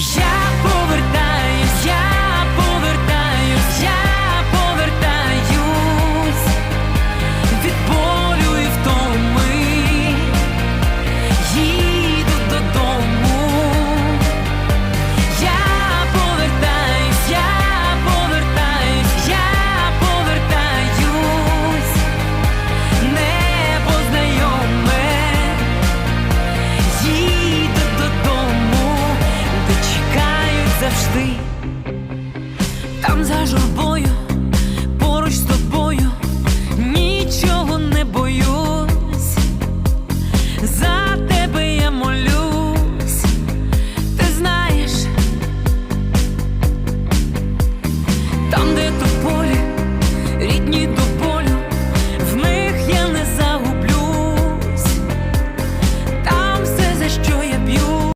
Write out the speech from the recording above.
Я повертаю. води, там за журбою.